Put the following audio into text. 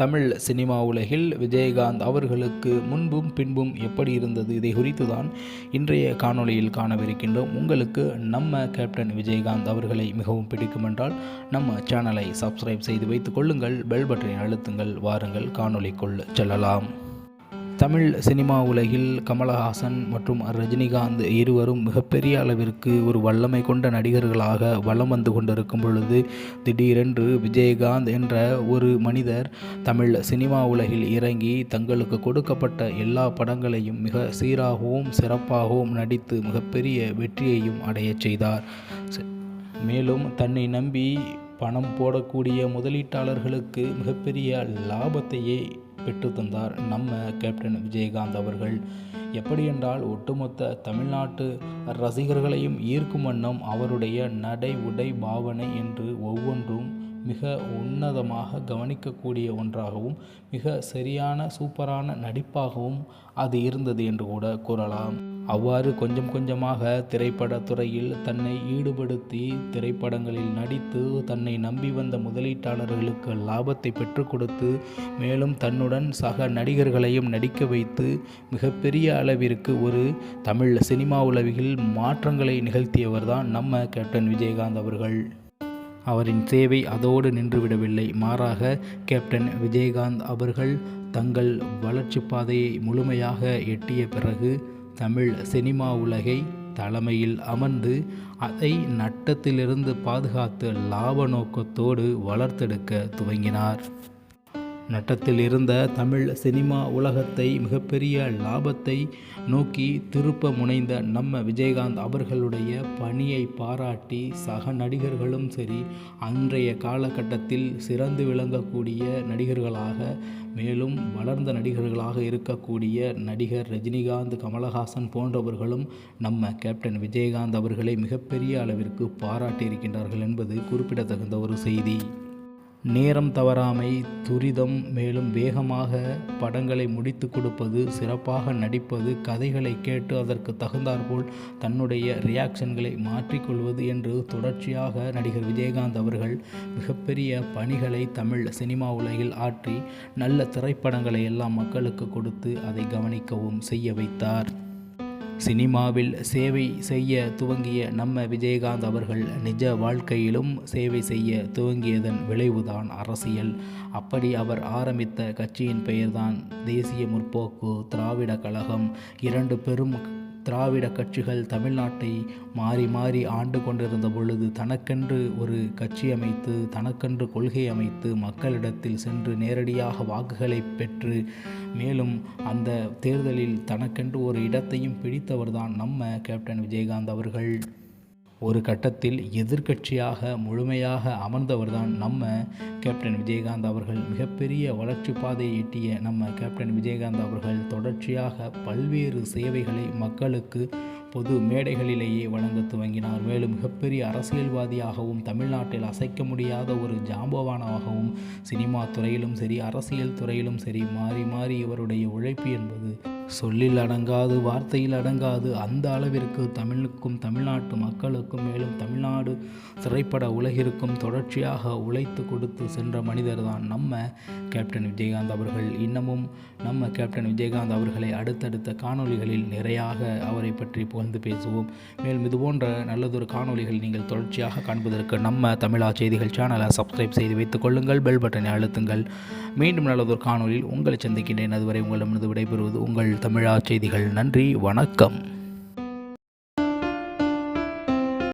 Tamil cinema உலகில் விஜயகாந்த் அவர்களுக்கு முன்பும் பின்பும் எப்படி இருந்தது? இதை குறித்து தான் இன்றைய காணொளியில் காணவிருக்கின்றோம். உங்களுக்கு நம்ம கேப்டன் விஜயகாந்த் அவர்களை மிகவும் பிடிக்கும் என்றால் நம்ம சேனலை சப்ஸ்கிரைப் செய்து வைத்துக் கொள்ளுங்கள். பெல் பட்டனை அழுத்துங்கள். வாருங்கள். காணொளிக்குள் செல்லலாம். தமிழ் சினிமா உலகில் கமலஹாசன் மற்றும் ரஜினிகாந்த் இருவரும் மிகப்பெரிய அளவிற்கு ஒரு வல்லமை கொண்ட நடிகர்களாக வலம் வந்து கொண்டிருக்கும் பொழுது திடீரென்று விஜயகாந்த் என்ற ஒரு மனிதர் தமிழ் சினிமா உலகில் இறங்கி தங்களுக்கு கொடுக்கப்பட்ட எல்லா படங்களையும் மிக சீராகவும் சிறப்பாகவும் நடித்து மிகப்பெரிய வெற்றியையும் அடையச் செய்தார். மேலும் தன்னை நம்பி பணம் போடக்கூடிய முதலீட்டாளர்களுக்கு மிகப்பெரிய லாபத்தையே பெற்று தந்தார் நம்ம கேப்டன் விஜயகாந்த் அவர்கள் எப்படி என்றால் ஒட்டுமொத்த தமிழ்நாட்டு ரசிகர்களையும் ஈர்க்கும் வண்ணம் அவருடைய நடை உடை பாவனை என்று ஒவ்வொன்றும் மிக உன்னதமாக கவனிக்கக்கூடிய ஒன்றாகவும் மிக சரியான சூப்பரான நடிப்பாகவும் அது இருந்தது என்று கூட கூறலாம். அவ்வாறு கொஞ்சம் கொஞ்சமாக திரைப்பட துறையில் தன்னை ஈடுபடுத்தி திரைப்படங்களில் நடித்து தன்னை நம்பி வந்த முதலீட்டாளர்களுக்கு லாபத்தை பெற்றுக் கொடுத்து மேலும் தன்னுடன் சக நடிகர்களையும் நடிக்க வைத்து மிகப்பெரிய அளவிற்கு ஒரு தமிழ் சினிமா உலகில் மாற்றங்களை நிகழ்த்தியவர் தான் நம்ம கேப்டன் விஜயகாந்த் அவர்கள். அவரின் சேவை அதோடு நின்றுவிடவில்லை. மாறாக கேப்டன் விஜயகாந்த் அவர்கள் தங்கள் வளர்ச்சி பாதையை முழுமையாக எட்டிய பிறகு தமிழ் சினிமா உலகை தலைமையில் அமர்ந்து அதை நட்டத்திலிருந்து பாதுகாத்து லாப நோக்கத்தோடு வளர்த்தெடுக்க துவங்கினார். நட்டத்தில் இருந்த தமிழ் சினிமா உலகத்தை மிகப்பெரிய லாபத்தை நோக்கி திருப்ப முனைந்த நம்ம விஜயகாந்த் அவர்களுடைய பணியை பாராட்டி சக நடிகர்களும் சரி அன்றைய காலகட்டத்தில் சிறந்து விளங்கக்கூடிய நடிகர்களாக மேலும் வளர்ந்த நடிகர்களாக இருக்கக்கூடிய நடிகர் ரஜினிகாந்த் கமலஹாசன் போன்றவர்களும் நம்ம கேப்டன் விஜயகாந்த் அவர்களை மிகப்பெரிய அளவிற்கு பாராட்டியிருக்கின்றார்கள் என்பது குறிப்பிடத்தகுந்த ஒரு செய்தி. நேரம் தவறாமை துரிதம் மேலும் வேகமாக படங்களை முடித்து கொடுப்பது சிறப்பாக நடிப்பது கதைகளை கேட்டு அதற்கு தகுந்தாற்போல் தன்னுடைய ரியாக்ஷன்களை மாற்றிக்கொள்வது என்று தொடர்ச்சியாக நடிகர் விஜயகாந்த் அவர்கள் மிகப்பெரிய பணிகளை தமிழ் சினிமா உலகில் ஆற்றி நல்ல திரைப்படங்களை எல்லாம் மக்களுக்கு கொடுத்து அதை கவனிக்கவும் செய்ய வைத்தார். சினிமாவில் சேவை செய்ய துவங்கிய நம்ம விஜயகாந்த் அவர்கள் நிஜ வாழ்க்கையிலும் சேவை செய்ய துவங்கியதன் விளைவுதான் அரசியல். அப்படி அவர் ஆரம்பித்த கட்சியின் பெயர்தான் தேசிய முற்போக்கு திராவிட கழகம். இரண்டு பெரும் திராவிட கட்சிகள் தமிழ்நாட்டை மாறி மாறி ஆண்டு கொண்டிருந்த பொழுது தனக்கென்று ஒரு கட்சி அமைத்து தனக்கென்று கொள்கை அமைத்து மக்களிடத்தில் சென்று நேரடியாக வாக்குகளை பெற்று மேலும் அந்த தேர்தலில் தனக்கென்று ஒரு இடத்தையும் பிடித்தவர்தான் நம்ம கேப்டன் விஜயகாந்த் அவர்கள். ஒரு கட்டத்தில் எதிர்க்கட்சியாக முழுமையாக அமர்ந்தவர்தான் நம்ம கேப்டன் விஜயகாந்த் அவர்கள். மிகப்பெரிய வளர்ச்சி பாதையை எட்டிய நம்ம கேப்டன் விஜயகாந்த் அவர்கள் தொடர்ச்சியாக பல்வேறு சேவைகளை மக்களுக்கு பொது மேடைகளிலேயே வழங்க துவங்கினார். மேலும் மிகப்பெரிய அரசியல்வாதியாகவும் தமிழ்நாட்டில் அசைக்க முடியாத ஒரு ஜாம்பவானாகவும் சினிமா துறையிலும் சரி அரசியல் துறையிலும் சரி மாறி மாறி இவருடைய உழைப்பு என்பது சொல்லில் அடங்காது வார்த்தையில் அடங்காது. அந்த அளவிற்கு தமிழுக்கும் தமிழ்நாட்டு மக்களுக்கும் மேலும் தமிழ்நாடு திரைப்பட உலகிற்கும் தொடர்ச்சியாக உழைத்து கொடுத்து சென்ற மனிதர் தான் நம்ம கேப்டன் விஜயகாந்த் அவர்கள். இன்னமும் நம்ம கேப்டன் விஜயகாந்த் அவர்களை அடுத்தடுத்த காணொளிகளில் நிறையாக அவரை பற்றி புகழ்ந்து பேசுவோம். மேலும் இது போன்ற நல்லதொரு காணொளிகள் நீங்கள் தொடர்ச்சியாக காண்பதற்கு நம்ம தமிழா செய்திகள் சேனலை சப்ஸ்கிரைப் செய்து வைத்துக் கொள்ளுங்கள் பெல் பட்டனை அழுத்துங்கள். மீண்டும் நல்லதொரு காணொளியில் உங்களை சந்திக்கின்றேன். அதுவரை உங்களிடமிருந்து விடைபெறுவது உங்கள் தமிழா செய்திகள். நன்றி வணக்கம்.